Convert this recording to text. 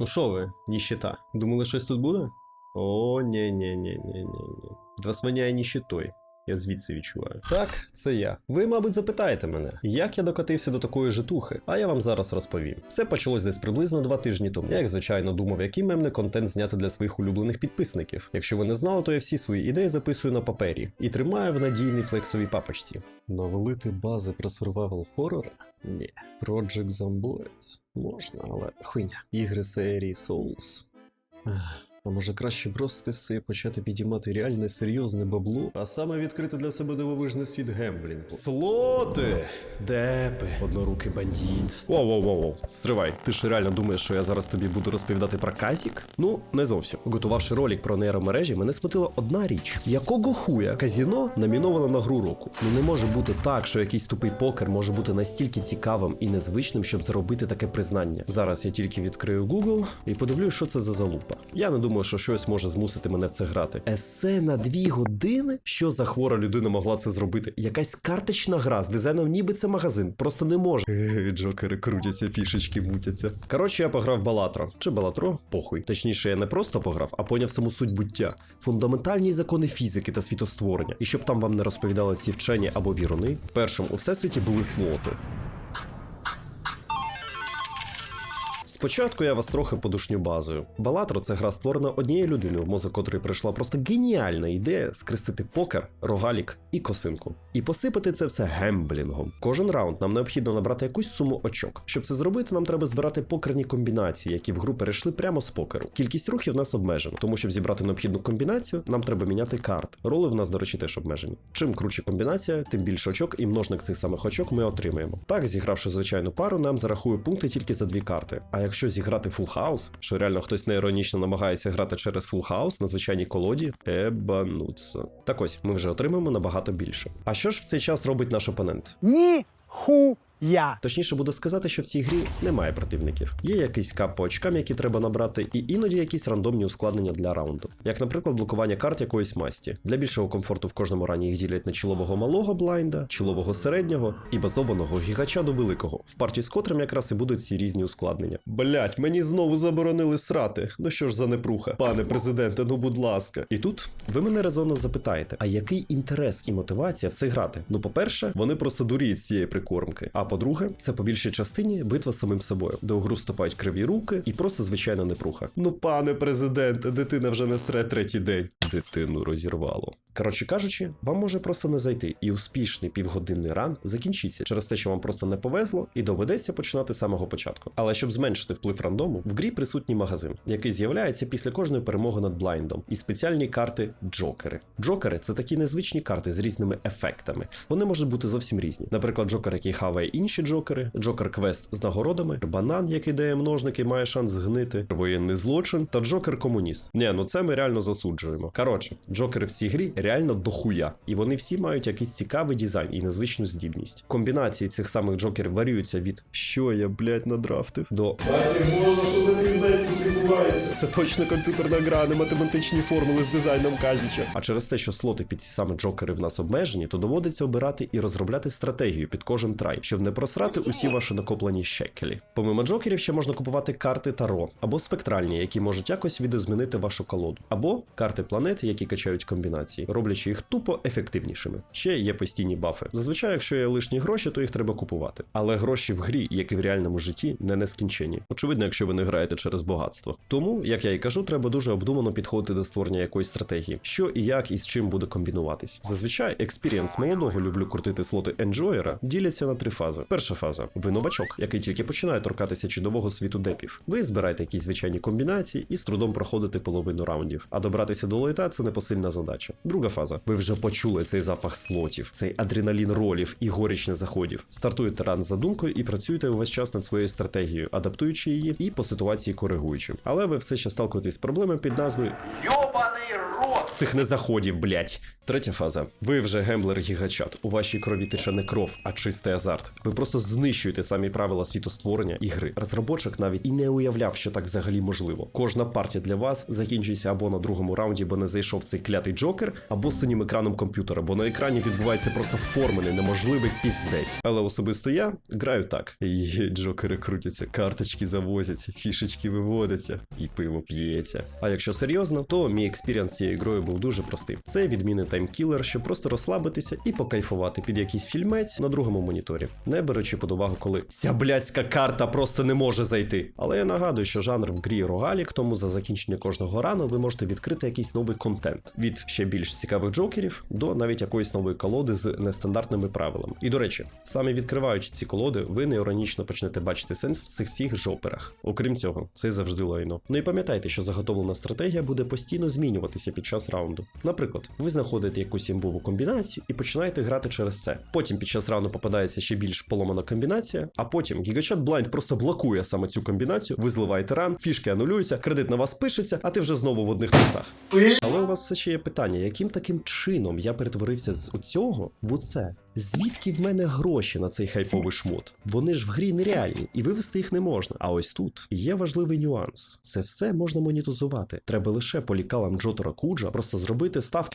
Ну що ви, ніщита? Думали, щось тут буде? О, ні ні ні ні ні Вас воняє ніщитою. Я звідси відчуваю. Так, це я. Ви, мабуть, запитаєте мене, як я докатився до такої житухи, а я вам зараз розповім. Все почалось десь приблизно два тижні тому. Я, як звичайно, думав, який мемний контент зняти для своїх улюблених підписників. Якщо ви не знали, то я всі свої ідеї записую на папері і тримаю в надійній флексовій папочці. Навалити бази про survival хоррори? Ні. Project Zomboid? Можна, але хуйня. Ігри серії Souls. А може краще бросити все і почати підіймати реальне серйозне бабло, а саме відкрити для себе дивовижний світ гемблінгу. Слоти! Депи, однорукий бандіт. Воу-воу-воу. Стривай, ти ж реально думаєш, що я зараз тобі буду розповідати про казік? Ну, не зовсім. Готувавши ролик про нейромережі, мене смутила одна річ: якого хуя казіно наміновано на гру року? Ну не може бути так, що якийсь тупий покер може бути настільки цікавим і незвичним, щоб зробити таке признання. Зараз я тільки відкрию Google і подивлюсь, що це за залупа. Я не думаю, що щось може змусити мене в це грати. Есе на дві години? Що за хвора людина могла це зробити? Якась карточна гра з дизайном, ніби це магазин. Просто не може. Е, Джокери крутяться, фішечки мутяться. Коротше, я пограв Балатро. Чи Балатро? Похуй. Точніше, я не просто пограв, а поняв саму суть буття, фундаментальні закони фізики та світостворення. І щоб там вам не розповідали ці вчені або віруни, першим у всесвіті були слоти. Спочатку я вас трохи подушню базою. Балатро це гра створена однією людиною, в мозок котрої прийшла просто геніальна ідея скрестити покер, рогалік і косинку. І посипати це все гемблінгом. Кожен раунд нам необхідно набрати якусь суму очок. Щоб це зробити, нам треба збирати покерні комбінації, які в гру перейшли прямо з покеру. Кількість рухів в нас обмежена, тому щоб зібрати необхідну комбінацію, нам треба міняти карт. Роли в нас, до речі, теж обмежені. Чим круче комбінація, тим більше очок і множник цих самих очок ми отримаємо. Так, зігравши звичайну пару, нам зарахує пункти тільки за дві карти. А якщо зіграти фул хаус, що реально хтось неіронічно намагається грати через фул хаус на звичайній колоді, ебануться. Так ось ми вже отримаємо набагато більше. А що ж в цей час робить наш опонент? Ніхуя. Точніше буде сказати, що в цій грі немає противників. Є якийсь кап по очкам, які треба набрати, і іноді якісь рандомні ускладнення для раунду. Як, наприклад, блокування карт якоїсь масті. Для більшого комфорту в кожному рані їх ділять на чолового малого блайнда, чолового середнього і базованого гігача до великого, в партії з котрим якраз і будуть ці різні ускладнення. Блять, мені знову заборонили срати. Ну що ж за непруха, пане президенте, ну будь ласка. І тут ви мене резонно запитаєте: а який інтерес і мотивація в це грати? Ну, по-перше, вони просто дуріють цієї прикормки. А по-друге, це по більшій частині битва з самим собою, де у гру ступають криві руки і просто звичайна непруха. Ну, пане президенте, дитина вже не сре третій день. Дитину розірвало. Коротше кажучи, вам може просто не зайти, і успішний півгодинний ран закінчиться через те, що вам просто не повезло, і доведеться починати з самого початку. Але щоб зменшити вплив рандому, в грі присутній магазин, який з'являється після кожної перемоги над блайндом, і спеціальні карти джокери. Джокери це такі незвичні карти з різними ефектами. Вони можуть бути зовсім різні. Наприклад, джокер, який хаває інші джокери, джокер квест з нагородами, банан, який дає множники, і має шанс згнити, воєнний злочин та джокер комуніст. Ні, ну це ми реально засуджуємо. Коротше, джокери в цій грі реально дохуя, і вони всі мають якийсь цікавий дизайн і незвичну здібність. Комбінації цих самих джокерів варіюються від що я, блядь, надрафтив до Бачив, можна, що за піздець тут відбувається. це точно комп'ютерна гра, не математичні формули з дизайном Казіча. А через те, що слоти під ці саме джокери в нас обмежені, то доводиться обирати і розробляти стратегію під кожен трай, щоб не просрати усі ваші накоплені щекелі. Помимо джокерів ще можна купувати карти таро або спектральні, які можуть якось відозмінити вашу колоду, або карти планет, які качають комбінації, роблячи їх тупо ефективнішими. Ще є постійні бафи. Зазвичай, якщо є лишні гроші, то їх треба купувати. Але гроші в грі, як і в реальному житті, не нескінчені. Очевидно, якщо ви не граєте через багатство. Тому, як я і кажу, треба дуже обдумано підходити до створення якоїсь стратегії, що і як і з чим буде комбінуватись. Зазвичай експірієнс молодого люблю крутити слоти енджоєра діляться на три фази. Перша фаза ви новачок, який тільки починає торкатися чудового світу депів. Ви збираєте якісь звичайні комбінації і з трудом проходите половину раундів. А добратися до лейта це непосильна задача. Друга фаза. Ви вже почули цей запах слотів, цей адреналін ролів і горіч незаходів. Стартуєте ран з задумкою і працюєте увесь час над своєю стратегією, адаптуючи її і по ситуації коригуючи. Але ви все ще сталкуєтесь з проблемою під назвою Ёбаный рот! цих незаходів, блять. Третя фаза. Ви вже гемблер гігачат. У вашій крові тече не кров, а чистий азарт. Ви просто знищуєте самі правила світостворення і гри. Розробочик навіть і не уявляв, що так взагалі можливо. Кожна партія для вас закінчується або на другому раунді, бо не зайшов цей клятий джокер, або синім екраном комп'ютера, бо на екрані відбувається просто формений, неможливий піздець. Але особисто я граю так. І джокери крутяться, карточки завозяться, фішечки виводяться, і пиво п'ється. А якщо серйозно, то мій експіріанс цією грою був дуже простий. Це відмінний таймкілер, щоб просто розслабитися і покайфувати під якийсь фільмець на другому моніторі, не беручи під увагу, коли ця блядська карта просто не може зайти. Але я нагадую, що жанр в грі рогалік, тому за закінчення кожного рану ви можете відкрити якийсь новий контент від ще більш цікавих джокерів до навіть якоїсь нової колоди з нестандартними правилами. І до речі, саме відкриваючи ці колоди, ви неіронічно почнете бачити сенс в цих всіх жоперах. Окрім цього, це завжди лайно. Ну і пам'ятайте, що заготовлена стратегія буде постійно змінюватися під час раунду. Наприклад, ви знаходите якусь імбову комбінацію і починаєте грати через це. Потім під час раунду попадається ще більш поломана комбінація, а потім гігачат Блайнд просто блокує саме цю комбінацію, ви зливаєте ран, фішки анулюються, кредит на вас пишеться, а ти вже знову в одних трусах. Але у вас все ще є питання, яким таким чином я перетворився з оцього в оце? Звідки в мене гроші на цей хайповий шмот? Вони ж в грі нереальні, і вивести їх не можна. А ось тут є важливий нюанс: це все можна монетизувати. Треба лише по лікалам Джотора Куджа просто зробити ставку